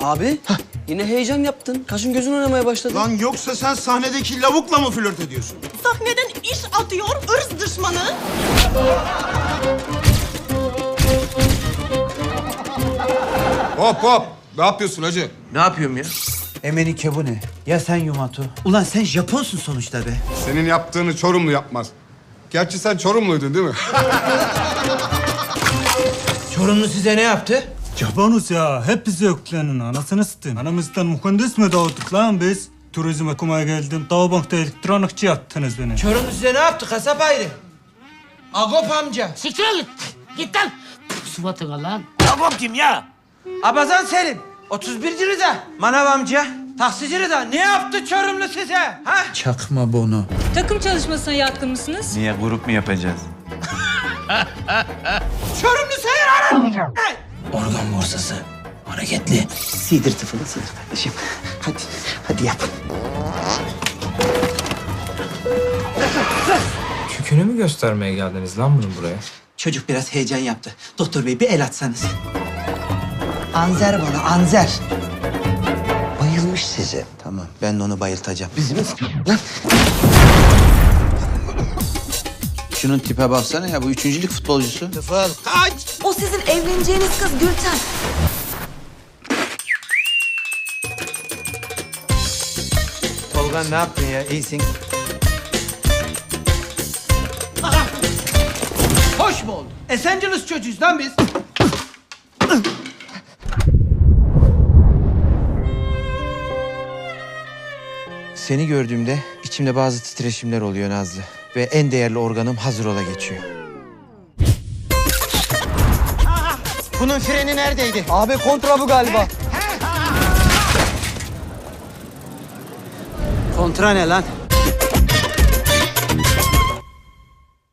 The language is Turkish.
Abi yine heyecan yaptın. Kaşın gözün oynamaya başladı. Lan yoksa sen sahnedeki lavukla mı flört ediyorsun? Sahneden iş atıyor ırz düşmanı. Hop hop. Ne yapıyorsun hacı? Ne yapıyorum ya? Emenike bu ne? Ya sen Yumatu? Ulan sen Japonsun sonuçta be. Senin yaptığını Çorumlu yapmaz. Gerçi sen Çorumluydun değil mi? Çorumlu size ne yaptı? Japonuz ya. Hep bize yüklenin anasını satayım. Aramızdan mühendis mi doğduk lan biz? Turizm okumaya geldim. Dağbank'ta elektronikçi yaptınız beni. Çorumlu size ne yaptı kasap ayrı? Agop amca. Siktir git. Git lan. Sıfatına lan. Abazan Selim. 31. Rıza. Manav amca. Taksici Rıza. Ne yaptı Çorumlu size? Ha? Çakma bono. Takım çalışmasına yatkın mısınız? Niye grup mu yapacağız? Çorumlu seyir ara. Organ borsası. Hareketli. Sidir tıfılı sidir kardeşim. Hadi, hadi yap. Kükünü mü göstermeye geldiniz lan bunun buraya? Çocuk biraz heyecan yaptı. Doktor bey bir el atsanız. Anzer bana Anzer. Bayılmış size. Tamam ben de onu bayıltacağım. Bizim lan. Şunun tipe baksana ya bu üçüncülük futbolcusu. O sizin evleneceğiniz kız Gülten. Tolga ne yaptın ya? İyisin. Hoş mu oldu? Esenciles çocuğuyuz lan biz. Seni gördüğümde içimde bazı titreşimler oluyor Nazlı. Ve en değerli organım hazır ola geçiyor. Bunun freni neredeydi? Abi kontra bu galiba. Kontra ne lan?